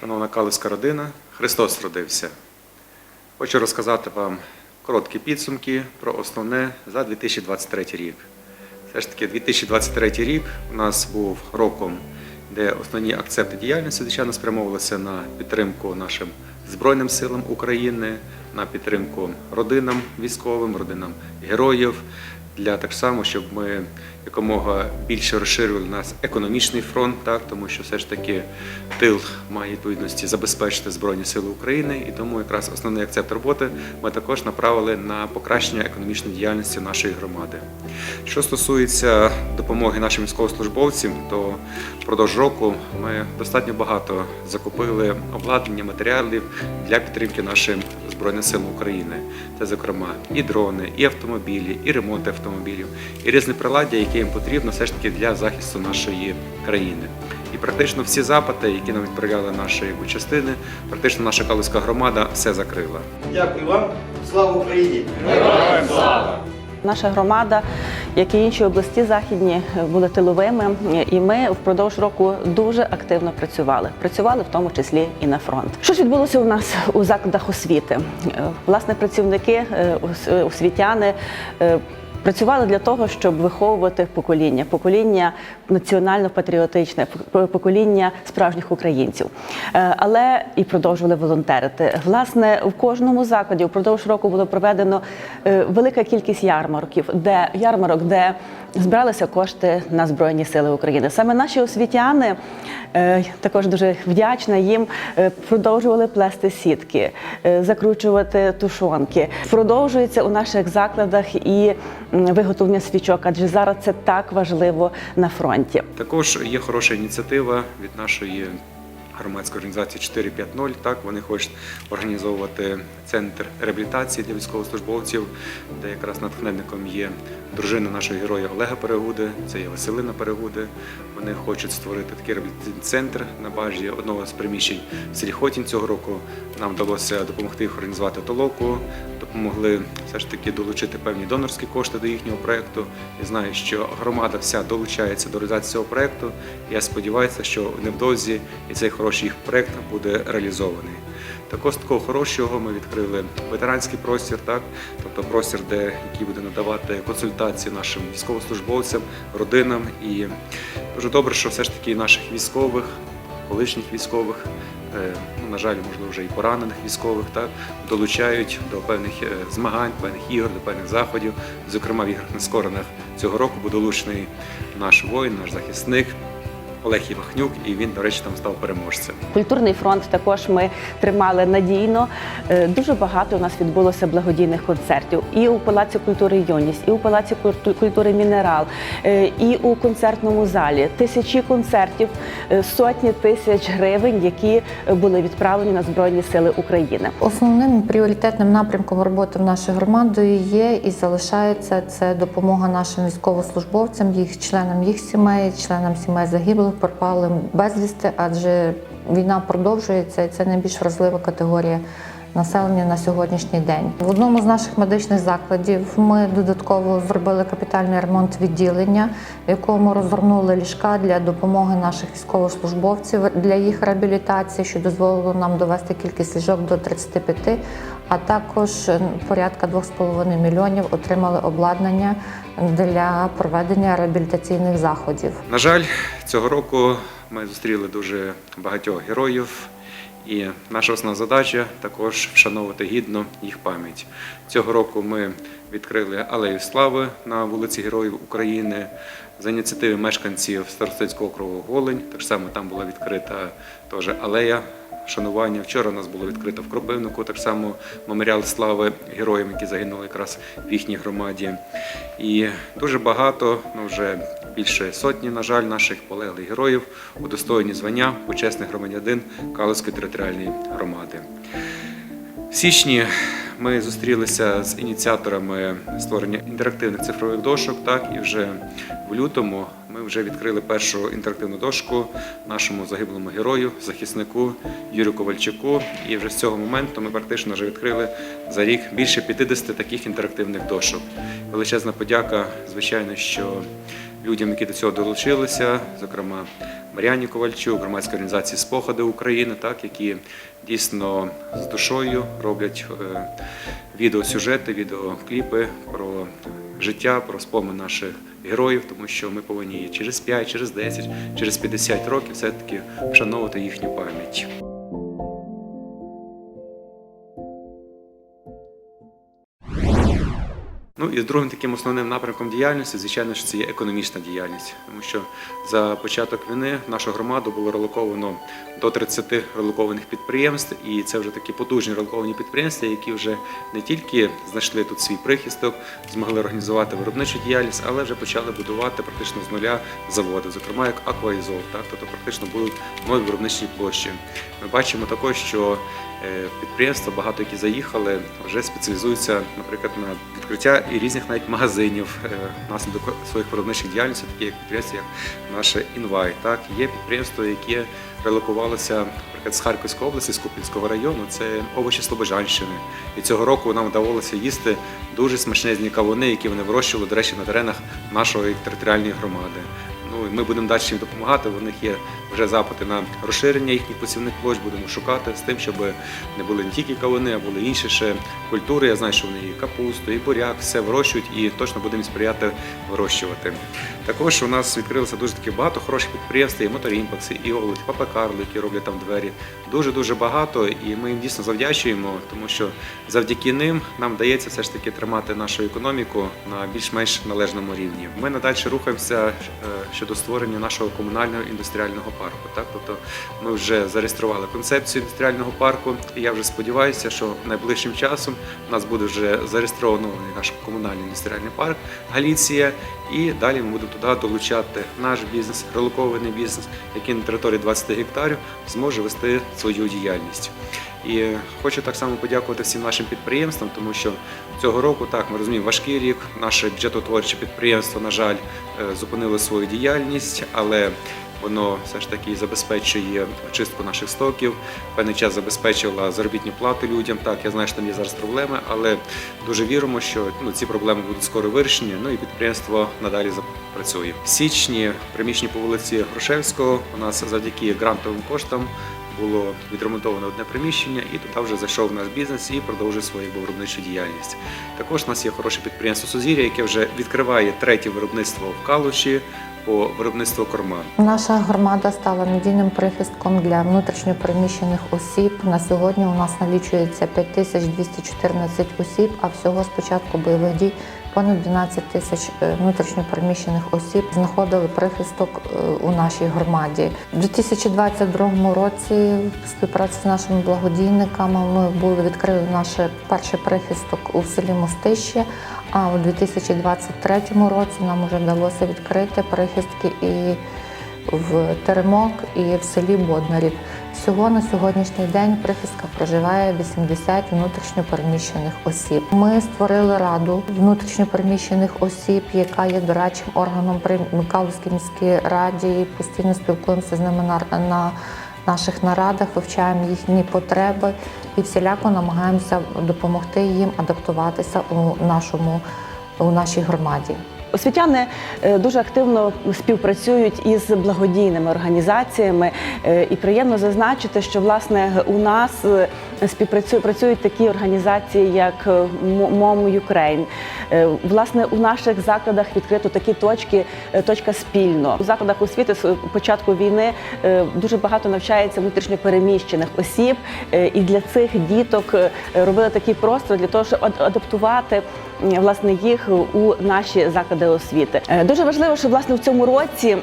Шановна Калицька родина, Христос родився. Хочу розказати вам короткі підсумки про основне за 2023 рік. Все ж таки, 2023 рік у нас був роком, де основні акцепти діяльності, звичайно, спрямовувалися на підтримку нашим Збройним силам України, на підтримку родинам військовим, родинам героїв, для так само, щоб ми якомога більше розширювали наш економічний фронт, так тому що все ж таки тил має відповідності забезпечити збройні сили України, і тому якраз основний акцент роботи ми також направили на покращення економічної діяльності нашої громади. Що стосується допомоги нашим військовослужбовцям, то впродовж року ми достатньо багато закупили обладнання матеріалів для підтримки нашим збройних сил України. Це, зокрема, і дрони, і автомобілі, і ремонт автомобілів, і різне приладдя, яке їм потрібно все ж таки для захисту нашої країни. І практично всі запити, які нам відправляли наші частини, практично наша калузька громада все закрила. Дякую вам. Слава Україні! Наша громада, як і інші області західні, були тиловими, і ми впродовж року дуже активно працювали. Працювали в тому числі і на фронт. Що ж відбулося у нас у закладах освіти? Е, Власне, працівники, е, освітяни. Працювали для того, щоб виховувати покоління, покоління національно-патріотичне, пок- покоління справжніх українців. Е, Але і продовжували волонтерити. Власне, в кожному закладі впродовж року було проведено е, велика кількість ярмарків, де ярмарок, де збиралися кошти на Збройні Сили України. Саме наші освітяни е, також дуже вдячна їм. Продовжували плести сітки, закручувати тушонки. Продовжується у наших закладах і виготовлення свічок, адже зараз це так важливо на фронті. Також є хороша ініціатива від нашої громадської організації 450. Так вони хочуть організовувати центр реабілітації для військовослужбовців, де якраз натхненником є дружина нашого героя Олега Перегуди, це є Василина Перегуди. Вони хочуть створити такий реабілітаційний центр на базі одного з приміщень в селі Хотін цього року. Нам вдалося допомогти їх організувати толоку, допомогли все ж таки долучити певні донорські кошти до їхнього проєкту. І знаю, що громада вся долучається до реалізації цього проєкту. Я сподіваюся, що невдовзі і цей хороший їх проєкт буде реалізований. Також такого хорошого ми відкрили ветеранський простір, так тобто простір, де який буде надавати консультації нашим військовослужбовцям, родинам. І дуже добре, що все ж таки наших військових, колишніх військових, е, ну, на жаль, можливо, вже і поранених військових, так долучають до певних е, змагань, певних ігор, до певних заходів. Зокрема, в іграх нескорених цього року був долучений наш воїн, наш захисник. Олег Євахнюк, і він, до речі, там став переможцем. Культурний фронт також ми тримали надійно. Е, Дуже багато у нас відбулося благодійних концертів і у Палаці культури Юність, і у Палаці культу- культури Мінерал, е, і у концертному залі. Тисячі концертів, е, сотні тисяч гривень, які були відправлені на Збройні Сили України. Основним пріоритетним напрямком роботи нашої громадою є і залишається це допомога нашим військовослужбовцям, їх членам їх сімей, членам сімей загиблих, пропалим безвісти, адже війна продовжується, і це найбільш вразлива категорія. Населення на сьогоднішній день в одному з наших медичних закладів ми додатково зробили капітальний ремонт відділення, в якому розгорнули ліжка для допомоги наших військовослужбовців для їх реабілітації, що дозволило нам довести кількість ліжок до 35, а також порядка 2,5 мільйонів отримали обладнання для проведення реабілітаційних заходів. На жаль, цього року ми зустріли дуже багатьох героїв, і наша основна задача також вшановувати гідно їх пам'ять. Цього року ми відкрили алею слави на вулиці Героїв України за ініціативи мешканців Старостинського округу Голень. Так само там була відкрита теж алея. Шанування вчора у нас було відкрито в Кропивнику, так само меморіал слави героям, які загинули якраз в їхній громаді. І дуже багато, ну вже більше сотні, на жаль, наших полеглих героїв удостоєні звання почесний громадянин Калицької територіальної громади. В січні ми зустрілися з ініціаторами створення інтерактивних цифрових дошок. Так і вже в лютому ми вже відкрили першу інтерактивну дошку нашому загиблому герою, захиснику Юрію Ковальчуку. І вже з цього моменту ми практично вже відкрили за рік більше 50 таких інтерактивних дошок. Величезна подяка, звичайно, що людям, які до цього долучилися, зокрема Мар'яні Ковальчук, громадської організації Спогади України, так, які дійсно з душою роблять е, відеосюжети, відеокліпи про життя, про спомин наших героїв, тому що ми повинні через 5, через 10, через 50 років все-таки вшановувати їхню пам'ять. Ну і другим таким основним напрямком діяльності, звичайно ж, це є економічна діяльність, тому що за початок війни нашу громаду було релоковано до 30 релокованих підприємств, і це вже такі потужні релоковані підприємства, які вже не тільки знайшли тут свій прихисток, змогли організувати виробничу діяльність, але вже почали будувати практично з нуля заводи, зокрема як Акваізол, так? Тобто практично будуть нові виробничні площі. Ми бачимо також, що підприємства, багато які заїхали, вже спеціалізуються, наприклад, на відкриття і різних навіть магазинів е, внаслідок своїх виробничих діяльностей, такі як підприємства, як наше Інвай. Так є підприємства, які релокувалися, наприклад, з Харківської області, з Купінського району. Це овочі Слобожанщини. І цього року нам вдавалося їсти дуже смачнезні кавуни, які вони вирощували, до речі, на теренах нашої територіальної громади. Ну і ми будемо далі їм допомагати. У них є вже запити на розширення їхніх посівних площ. Будемо шукати з тим, щоб не були не тільки кавуни, а були інші ще культури. Я знаю, що вони і капусту, і буряк, все вирощують і точно будемо сприяти вирощувати. Також у нас відкрилося дуже таки багато хороших підприємств, і моторімпакси, і Олд, і Папа Карло, які роблять там двері. Дуже дуже багато, і ми їм дійсно завдячуємо, тому що завдяки ним нам вдається все ж таки тримати нашу економіку на більш-менш належному рівні. Ми надалі рухаємося е, щодо створення нашого комунального індустріального парку. Так, тобто ми вже зареєстрували концепцію індустріального парку, і я вже сподіваюся, що найближчим часом у нас буде вже зареєстрований наш комунальний індустріальний парк Галіція, і далі ми будемо туди долучати наш бізнес, релокований бізнес, який на території 20 гектарів зможе вести свою діяльність. І хочу так само подякувати всім нашим підприємствам, тому що цього року так ми розуміємо важкий рік. Наше бюджетотворче підприємство, на жаль, е, зупинило свою діяльність, але воно все ж таки забезпечує очистку наших стоків. Певний час забезпечила заробітні плати людям. Так, я знаю, що там є зараз проблеми, але дуже віримо, що ну, ці проблеми будуть скоро вирішені. Ну і підприємство надалі запрацює. В січні приміщення по вулиці Грушевського у нас завдяки грантовим коштам було відремонтовано одне приміщення, і туди вже зайшов наш бізнес і продовжує свою виробничу діяльність. Також у нас є хороше підприємство Сузір'я, яке вже відкриває третє виробництво в Калуші по виробництву корма. Наша громада стала надійним прихистком для внутрішньопереміщених осіб. На сьогодні у нас налічується 5214 осіб, а всього з початку бойових дій понад 12 тисяч е, внутрішньопереміщених осіб знаходили прихисток е, у нашій громаді. У 2022 році в співпраці з нашими благодійниками ми були відкрили наш перший прихисток у селі Мостище. А у 2023 році нам вже вдалося відкрити прихистки і в Теремок, і в селі Боднарів. Всього на сьогоднішній день в прихистках проживає 80 внутрішньопереміщених осіб. Ми створили раду внутрішньопереміщених осіб, яка є дорадчим органом при Миколаївській міській раді. Постійно спілкуємося з ними на, на наших нарадах, вивчаємо їхні потреби і всіляко намагаємося допомогти їм адаптуватися у нашому у нашій громаді. Освітяни е, дуже активно співпрацюють із благодійними організаціями, Е, і приємно зазначити, що власне у нас е, співпрацюють працюють такі організації, як е, МОМ Юкрейн. Е, Власне, у наших закладах відкрито такі точки, е, точка спільно. У закладах освіти з початку війни е, дуже багато навчається внутрішньопереміщених осіб, е, і для цих діток е, робили такий простір для того, щоб адаптувати власне їх у наші заклади освіти. Е, Дуже важливо, що власне в цьому році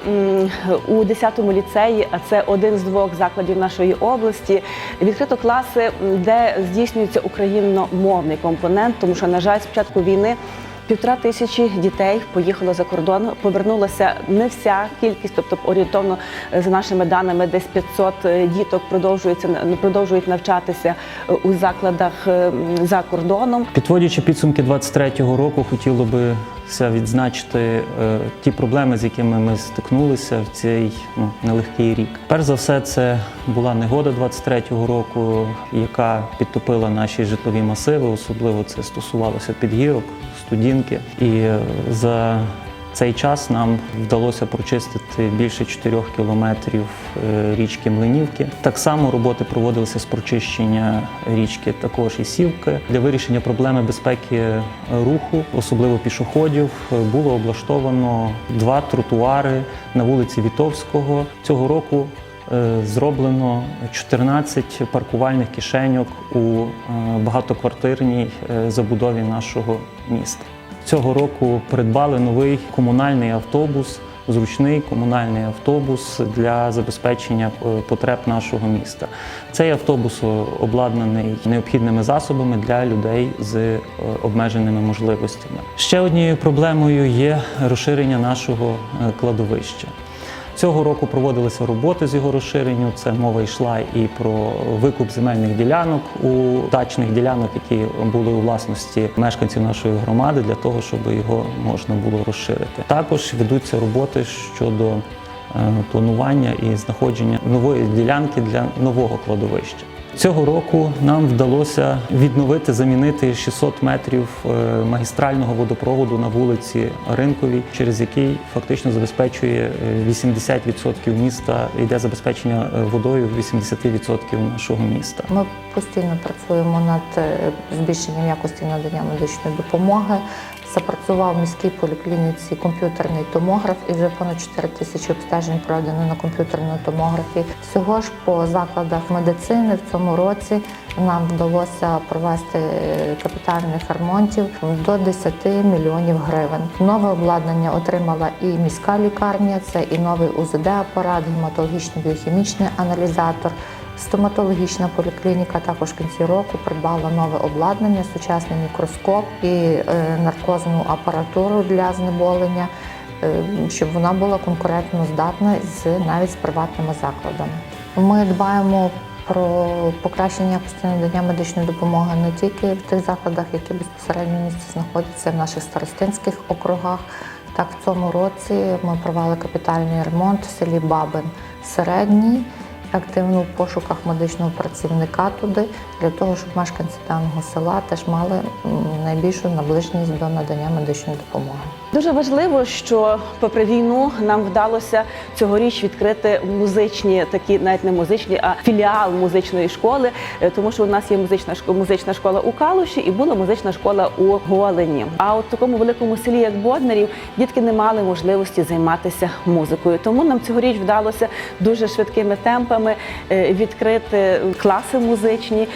у 10-му ліцеї, а це один з двох закладів нашої області, відкрито класи, де здійснюється україномовний компонент, тому що на жаль, з початку війни. Півтора тисячі дітей поїхало за кордон. Повернулася не вся кількість, тобто орієнтовно е, за нашими даними, десь 500 діток продовжуються продовжують навчатися е, у закладах е, за кордоном. Підводячи підсумки 23-го року, хотіло би відзначити е, ті проблеми, з якими ми стикнулися в цей ну, нелегкий рік. Перш за все, це була негода 23-го року, яка підтопила наші житлові масиви. Особливо це стосувалося підгірок, студінки. І е, за цей час нам вдалося прочистити більше 4 кілометрів е, річки Млинівки. Так само роботи проводилися з прочищення річки, також і сівки. Для вирішення проблеми безпеки руху, особливо пішоходів, було облаштовано два тротуари на вулиці Вітовського. Цього року е, зроблено 14 паркувальних кишеньок у е, багатоквартирній е, забудові нашого міста. Цього року придбали новий комунальний автобус, зручний комунальний автобус для забезпечення е, потреб нашого міста. Цей автобус обладнаний необхідними засобами для людей з е, обмеженими можливостями. Ще однією проблемою є розширення нашого е, кладовища. Цього року проводилися роботи з його розширенню. Це мова йшла і про викуп земельних ділянок у дачних ділянок, які були у власності мешканців нашої громади, для того, щоб його можна було розширити. Також ведуться роботи щодо е, планування і знаходження нової ділянки для нового кладовища. Цього року нам вдалося відновити, замінити 600 метрів е, магістрального водопроводу на вулиці Ринковій, через який фактично забезпечує е, 80% міста, йде забезпечення е, водою 80% нашого міста. Ми постійно працюємо над е, збільшенням якості надання медичної допомоги. Запрацював в міській поліклініці комп'ютерний томограф і вже понад 4 тисячі обстежень проведено на комп'ютерному томографі. Всього ж по закладах медицини в цьому році нам вдалося провести е, капітальних ремонтів до 10 мільйонів гривень. Нове обладнання отримала і міська лікарня, це і новий УЗД-апарат, гематологічний біохімічний аналізатор. Стоматологічна поліклініка також в кінці року придбала нове обладнання, сучасний мікроскоп і е, наркозну апаратуру для знеболення, е, щоб вона була конкурентно здатна з навіть з приватними закладами. Ми дбаємо про покращення якості надання медичної допомоги не тільки в тих закладах, які безпосередньо в місті знаходяться в наших старостинських округах. Так, в цьому році ми провели капітальний ремонт в селі Бабин Середній активно в пошуках медичного працівника туди, для того, щоб мешканці даного села теж мали найбільшу наближеність до надання медичної допомоги. Дуже важливо, що попри війну нам вдалося цьогоріч відкрити музичні, такі навіть не музичні, а філіал музичної школи, е, тому що у нас є музична музична школа у Калуші і була музична школа у Голені. А от в такому великому селі, як Боднарів, дітки не мали можливості займатися музикою. Тому нам цьогоріч вдалося дуже швидкими темпами е, відкрити класи музичні,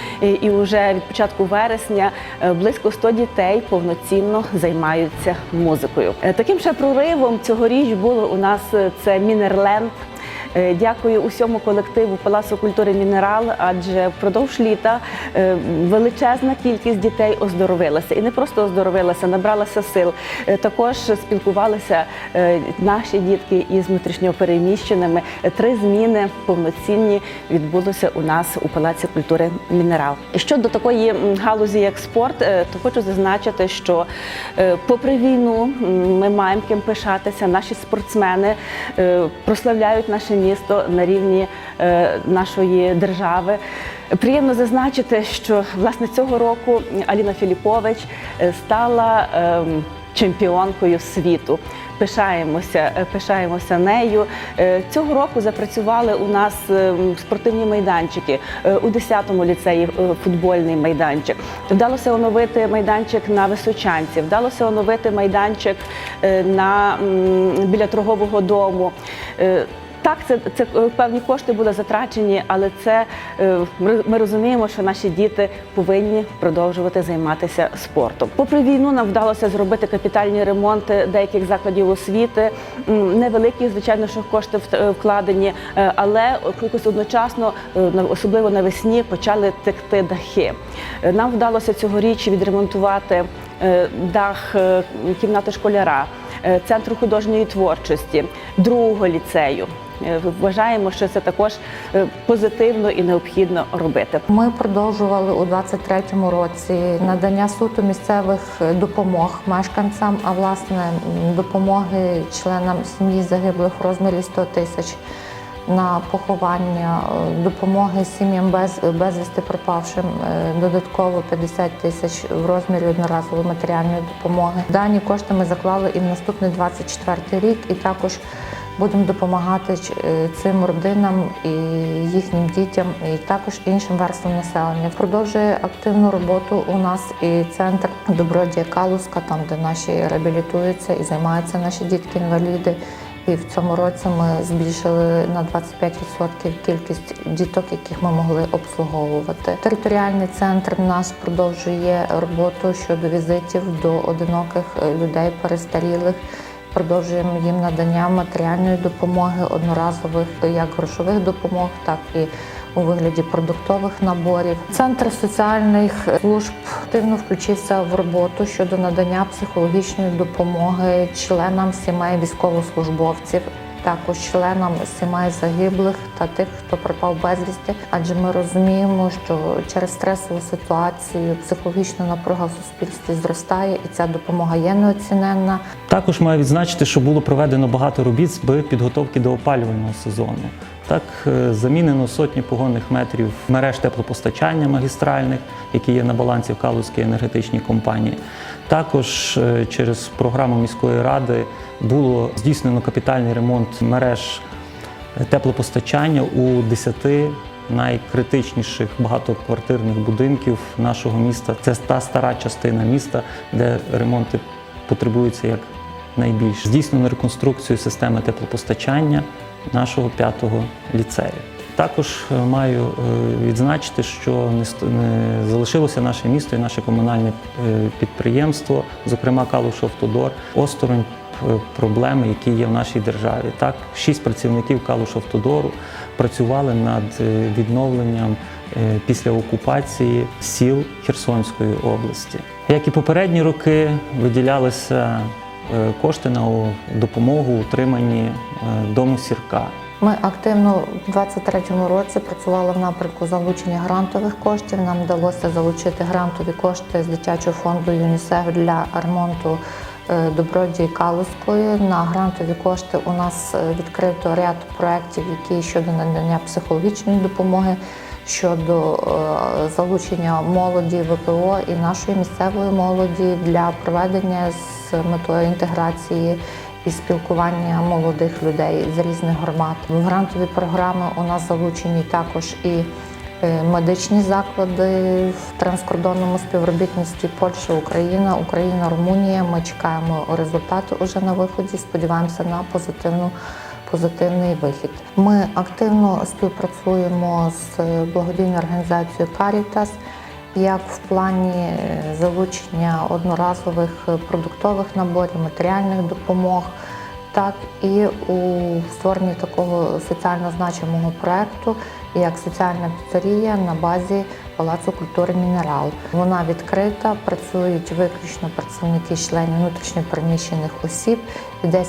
і вже від початку вересня е, близько 100 дітей повноцінно займаються музикою. Е, Таким ще проривом цьогоріч було у нас це Мінерленд. Е, Дякую усьому колективу Палацу культури Мінерал, адже впродовж літа е, величезна кількість дітей оздоровилася і не просто оздоровилася, набралася сил. Е, Також спілкувалися наші дітки із внутрішньопереміщеними. Три зміни повноцінні відбулося у нас у Палаці культури Мінерал. Щодо такої галузі, як спорт, то хочу зазначити, що попри війну ми маємо ким пишатися. Наші спортсмени прославляють наше місто на рівні е, нашої держави. Приємно зазначити, що власне цього року Аліна Філіпович е, стала ем, чемпіонкою світу. Пишаємося, е, пишаємося нею. Цього року запрацювали у нас ем, спортивні майданчики у 10-му ліцеї футбольний майданчик. Вдалося оновити майданчик на Височанці, вдалося оновити майданчик на біля торгового дому. Так, це, це е, певні кошти були затрачені, але це е, ми- розуміємо, що наші діти повинні продовжувати займатися спортом. Попри війну, нам вдалося зробити капітальні ремонти деяких закладів освіти. Невеликі, звичайно, що кошти е, вкладені, але якось одночасно, особливо навесні, почали текти дахи. Нам вдалося цьогоріч відремонтувати дах кімнати школяра, центру художньої творчості, другого ліцею. Е, Вважаємо, що це також е, позитивно і необхідно робити. Ми продовжували у 23-му році надання суто місцевих е, допомог мешканцям, а власне допомоги членам сім'ї загиблих в розмірі 100 тисяч на поховання, допомоги сім'ям без, безвісти пропавшим, додатково 50 тисяч в розмірі одноразової матеріальної допомоги. Дані кошти ми заклали і в наступний 24 рік, і також будемо допомагати е, цим родинам і їхнім дітям, і також іншим верствам населення. Продовжує активну роботу у нас і центр добродія Калуска, там де наші реабілітуються і займаються наші дітки-інваліди. І в цьому році ми збільшили на 25% кількість діток, яких ми могли обслуговувати. Територіальний центр наш продовжує роботу щодо візитів до одиноких е, людей перестарілих. Продовжуємо їм надання матеріальної допомоги, одноразових як грошових допомог, так і у вигляді продуктових наборів. Центр соціальних служб активно включився в роботу щодо надання психологічної допомоги членам сімей військовослужбовців. Також членам сімей загиблих та тих, хто пропав безвісти, адже ми розуміємо, що через стресову ситуацію психологічна напруга в суспільстві зростає, і ця допомога є неоціненна. Також маю відзначити, що було проведено багато робіт з підготовки до опалювального сезону. Так, е, замінено сотні погонних метрів мереж теплопостачання магістральних, які є на балансі в Калузькій енергетичній компанії. Також е, через програму міської ради було здійснено капітальний ремонт мереж теплопостачання у 10 найкритичніших багатоквартирних будинків нашого міста. Це та стара частина міста, де ремонти потребуються як найбільше. Здійснено реконструкцію системи теплопостачання нашого п'ятого ліцею. Також е, маю е, відзначити, що не залишилося наше місто і наше комунальне е, підприємство, зокрема Калуш Автодор, осторонь проблеми, які є в нашій державі. Так, шість працівників Калуш Автодору працювали над відновленням після окупації сіл Херсонської області. Як і попередні роки, виділялися кошти на допомогу утриманні дому сірка. Ми активно у 2023 році працювали в напрямку залучення грантових коштів. Нам вдалося залучити грантові кошти з дитячого фонду ЮНІСЕФ для ремонту е, добродії Калузької. На грантові кошти у нас е, відкрито ряд проєктів, які щодо надання психологічної допомоги, щодо е, залучення молоді ВПО і нашої місцевої молоді для проведення з метою інтеграції і спілкування молодих людей з різних громад. В грантові програми у нас залучені також і е, медичні заклади в транскордонному співробітництві Польща, Україна, Україна, Румунія. Ми чекаємо результати уже на виході. Сподіваємося на позитивну. Позитивний вихід. Ми активно співпрацюємо з благодійною організацією Caritas, як в плані е, залучення одноразових продуктових наборів, матеріальних допомог, так і у створенні такого соціально значимого проекту, як соціальна піцерія на базі Палацу культури Мінерал. Вона відкрита, працюють виключно працівники членів внутрішньопереміщених осіб, і 10%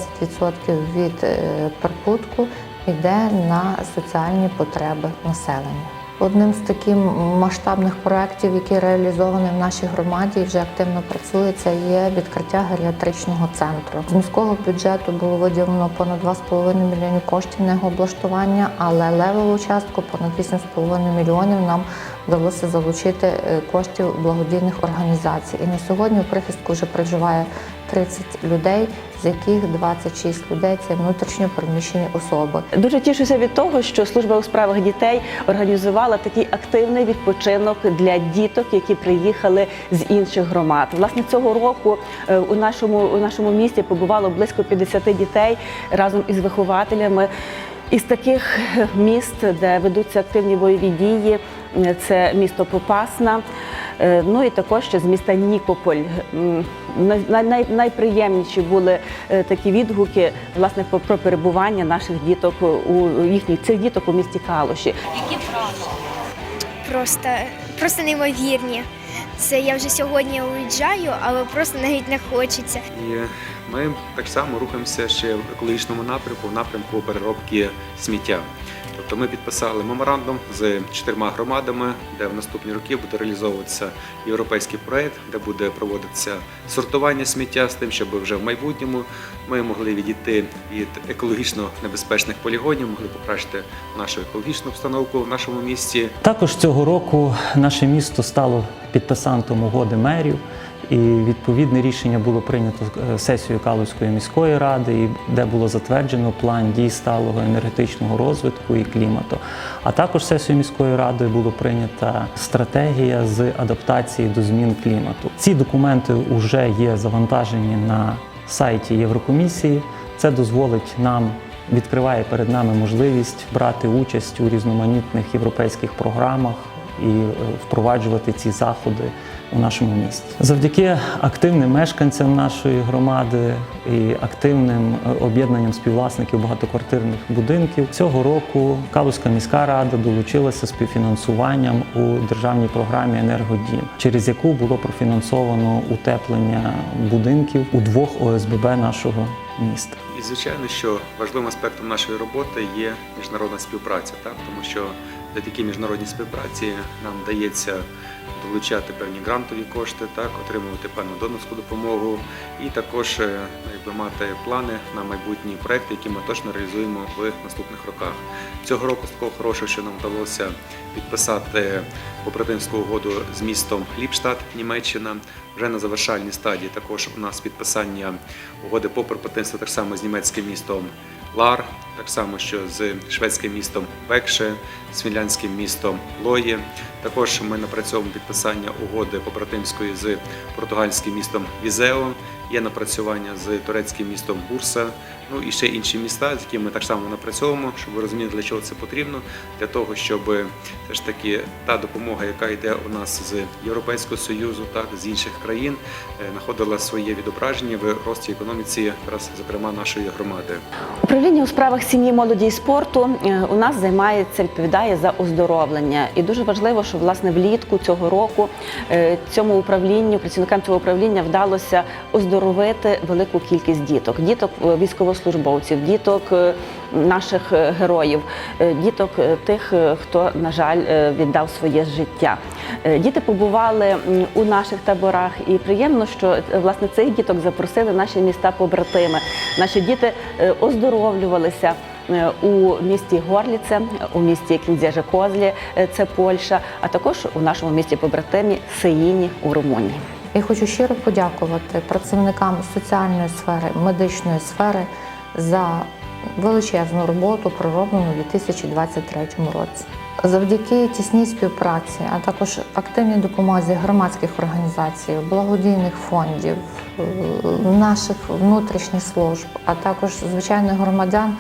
від е, прибутку йде на соціальні потреби населення. Одним з таких масштабних проєктів, які реалізовані в нашій громаді і вже активно працює, це є відкриття геріатричного центру. З міського бюджету було виділено понад 2,5 мільйонів коштів на його облаштування, але левову частку понад 8,5 мільйонів нам вдалося залучити е, коштів благодійних організацій. І на сьогодні у прихистку вже проживає 30 людей, з яких 26 людей це внутрішньо переміщені особи. Дуже тішуся від того, що служба у справах дітей організувала такий активний відпочинок для діток, які приїхали з інших громад. Власне, цього року е, у нашому у нашому місті побувало близько 50 дітей разом із вихователями. Із таких е, міст, де ведуться активні бойові дії, це місто Попасна, е, ну і також ще з міста Нікополь. Найприємніші були е, такі відгуки власне про- про перебування наших діток у їхніх цих діток у місті Калуші. просто, просто неймовірні. Це я вже сьогодні уїжджаю, але просто навіть не хочеться. І ми так само рухаємося ще в екологічному напрямку, в напрямку переробки сміття. Тобто ми підписали меморандум з чотирма громадами, де в наступні роки буде реалізовуватися європейський проект, де буде проводитися сортування сміття з тим, щоб вже в майбутньому ми могли відійти від екологічно небезпечних полігонів, могли покращити нашу екологічну обстановку в нашому місті. Також цього року наше місто стало підписантом угоди мерів, і відповідне рішення було прийнято е, сесією Калузької міської ради, де було затверджено план дій сталого енергетичного розвитку і клімату. А також сесією міської ради було прийнята стратегія з адаптації до змін клімату. Ці документи вже є завантажені на сайті Єврокомісії. Це дозволить нам відкриває перед нами можливість брати участь у різноманітних європейських програмах і е, впроваджувати ці заходи у нашому місті. Завдяки активним мешканцям нашої громади і активним е, об'єднанням співвласників багатоквартирних будинків цього року Калузька міська рада долучилася співфінансуванням у державній програмі Енергодім, через яку було профінансовано утеплення будинків у двох ОСББ нашого міста. І звичайно, що важливим аспектом нашої роботи є міжнародна співпраця, так тому що завдяки міжнародній співпраці нам вдається долучати певні грантові кошти, так отримувати певну донорську допомогу, і також е, якби мати плани на майбутні проекти, які ми точно реалізуємо в наступних роках. Цього року такого хорошого, що нам вдалося підписати побратимську угоду з містом Ліпштадт, Німеччина. Вже на завершальній стадії також у нас підписання угоди по побратимству так само з німецьким містом Лар, так само що з шведським містом Векше, з фінляндським містом Лої. Також ми напрацьовуємо підписання угоди побратимської з португальським містом Візео. Є напрацювання з турецьким містом Бурса, ну і ще інші міста, з якими ми так само напрацьовуємо, щоб ви розуміли, для чого це потрібно, для того, щоб все таки та допомога, яка йде у нас з Європейського союзу, так з інших країн, е, знаходила своє відображення в рості економіці, якраз зокрема нашої громади. Управління у справах сім'ї, молоді і спорту е, у нас займається, відповідає за оздоровлення. І дуже важливо, що власне влітку цього року е, цьому управлінню, працівникам цього управління вдалося оздоровити велику кількість діток, діток е, військовослужбовців, діток е, наших е, героїв, е, діток тих, хто, на жаль, віддав своє життя. Діти побували у наших таборах, і приємно, що власне цих діток запросили наші міста побратими. Наші діти оздоровлювалися. У місті Горліце, у місті Кінзяже Козлі, це Польща, а також у нашому місті побратимі Сеїні у Румунії. Я хочу щиро подякувати працівникам соціальної сфери, медичної сфери за величезну роботу, пророблену у 2023 році. Завдяки тісній співпраці, а також активній допомозі громадських організацій, благодійних фондів, е, наших внутрішніх служб, а також звичайних громадян,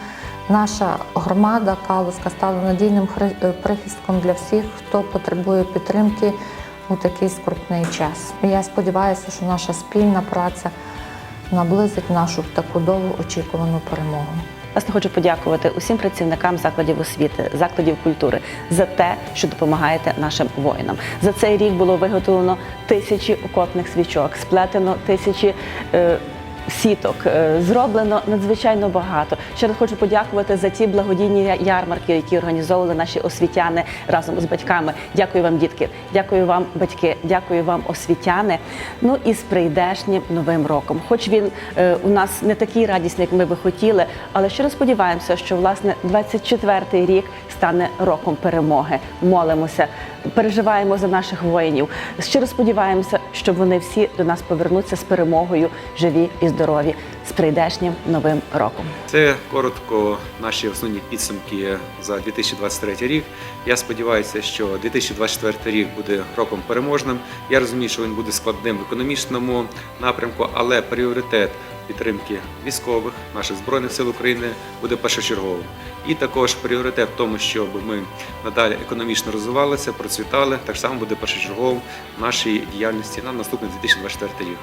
наша громада Калузька стала надійним е, прихистком для всіх, хто потребує підтримки у такий скрутний час. Я сподіваюся, що наша спільна праця наблизить нашу таку довго очікувану перемогу. Власне, хочу подякувати усім працівникам закладів освіти, закладів культури за те, що допомагаєте нашим воїнам. За цей рік було виготовлено тисячі окопних свічок, сплетено тисячі. Е, Сіток е, зроблено надзвичайно багато. Ще раз хочу подякувати за ті благодійні ярмарки, які організовували наші освітяни разом з батьками. Дякую вам, дітки. Дякую вам, батьки. Дякую вам, освітяни. Ну і з прийдешнім новим роком. Хоч він е, у нас не такий радісний, як ми би хотіли, але щиро сподіваємося, що власне 24-й рік стане роком перемоги. Молимося, переживаємо за наших воїнів. Щиро сподіваємося, що вони всі до нас повернуться з перемогою, живі і здорові, з прийдешнім новим роком. Це коротко наші основні підсумки за 2023 рік. Я сподіваюся, що 2024 рік буде роком переможним. Я розумію, що він буде складним в економічному напрямку, але пріоритет підтримки військових наших збройних сил України буде першочерговим. І також пріоритет в тому, щоб ми надалі економічно розвивалися, процвітали, так само буде першочерговим нашій діяльності на наступний 2024 рік.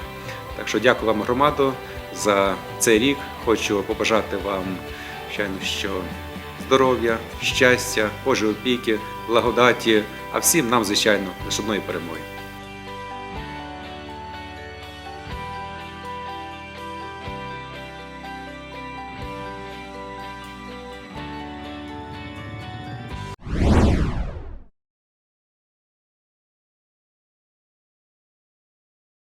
Так що дякую вам, громадо, за цей рік. Хочу побажати вам, звичайно, що здоров'я, щастя, Божої опіки, благодаті, а всім нам, звичайно, лише перемоги.